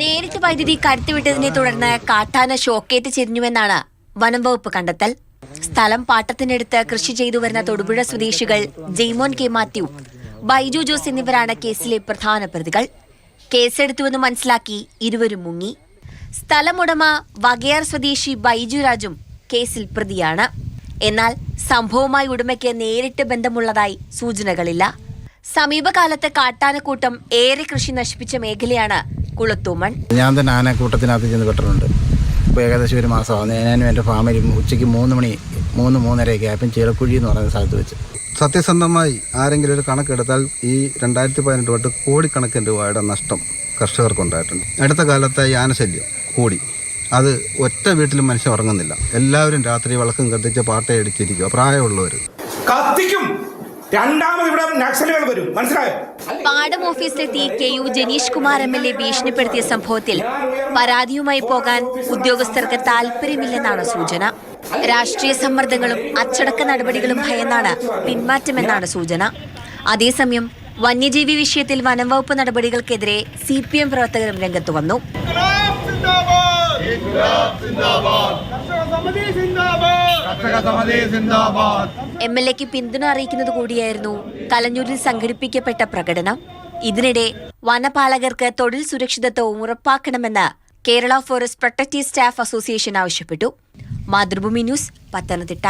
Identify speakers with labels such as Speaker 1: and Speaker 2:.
Speaker 1: നേരിട്ട് വൈദ്യുതി കടത്തിവിട്ടതിനെ തുടർന്ന് കാട്ടാന ഷോക്കേറ്റ് ചെരിഞ്ഞുവെന്നാണ് വനം വകുപ്പ് കണ്ടെത്തൽ. സ്ഥലം പാട്ടത്തിനെടുത്ത് കൃഷി ചെയ്തു വരുന്ന തൊടുപുഴ സ്വദേശികൾ ജെയ്മോൻ കെ മാത്യു ബൈജു ജോസ് എന്നിവരാണ് കേസിലെ പ്രധാന പ്രതികൾ. കേസെടുത്തുവെന്ന് മനസ്സിലാക്കി ഇരുവരും മുങ്ങി. സ്ഥലമുടമ വകയാർ സ്വദേശി ബൈജു രാജും കേസിൽ പ്രതിയാണ്. എന്നാൽ സംഭവവുമായി ഉടമയ്ക്ക് നേരിട്ട് ബന്ധമുള്ളതായി സൂചനകളില്ല. സമീപകാലത്ത് കാട്ടാനക്കൂട്ടം ഏറെ കൃഷി നശിപ്പിച്ച മേഖലയാണ് കുളത്തൂമൺ.
Speaker 2: ഞാൻ തന്നെ ആനക്കൂട്ടത്തിനകത്ത് ചെന്ന് പെട്ടിട്ടുണ്ട്. ഇപ്പോൾ ഏകദേശം ഒരു മാസമാണ് ഞാനും എന്റെ ഫാമിലിയും ഉച്ചയ്ക്ക് മൂന്ന് മണി മൂന്ന് മൂന്നരയൊക്കെ ആയപ്പം ചീളക്കുഴി എന്ന് പറയുന്ന സ്ഥലത്ത് വെച്ച്.
Speaker 3: സത്യസന്ധമായി ആരെങ്കിലും ഒരു കണക്കെടുത്താൽ ഈ രണ്ടായിരത്തി പതിനെട്ട് തൊട്ട് കോടിക്കണക്കിന് രൂപയുടെ നഷ്ടം കർഷകർക്കുണ്ടായിട്ടുണ്ട്. അടുത്ത കാലത്തെ ഈ ആനശല്യം കൂടി. അത് ഒറ്റ വീട്ടിലും മനുഷ്യൻ ഉറങ്ങുന്നില്ല. എല്ലാവരും രാത്രി വിളക്കും കത്തിച്ച് പാട്ടയടിച്ചിരിക്കുക പ്രായമുള്ളവർ
Speaker 4: കത്തിക്കും! രണ്ടാമത് ഇവിടെ നക്സലുകൾ വരും. മനസ്സിലായോ?
Speaker 1: പാടം ഓഫീസിലെത്തി K U Janeesh Kumar M L A ഭീഷണിപ്പെടുത്തിയ സംഭവത്തിൽ പരാതിയുമായി പോകാൻ ഉദ്യോഗസ്ഥർക്ക് താല്പര്യമില്ലെന്നാണ് സൂചന. രാഷ്ട്രീയ സമ്മർദ്ദങ്ങളും അച്ചടക്ക നടപടികളും ഭയന്നാണ് പിന്മാറ്റമെന്നാണ് സൂചന. അതേസമയം വന്യജീവി വിഷയത്തിൽ വനം വകുപ്പ് നടപടികൾക്കെതിരെ സി പി എം പ്രവർത്തകരും രംഗത്തു വന്നു. എം എൽ എക്ക് പിന്തുണ അറിയിക്കുന്നത് കൂടിയായിരുന്നു കലഞ്ഞൂരിൽ സംഘടിപ്പിക്കപ്പെട്ട പ്രകടനം. ഇതിനിടെ വനപാലകർക്ക് തൊഴിൽ സുരക്ഷിതത്വവും ഉറപ്പാക്കണമെന്ന് Kerala forest protective staff association ആവശ്യപ്പെട്ടു. മാതൃഭൂമി ന്യൂസ് പത്തനംതിട്ട.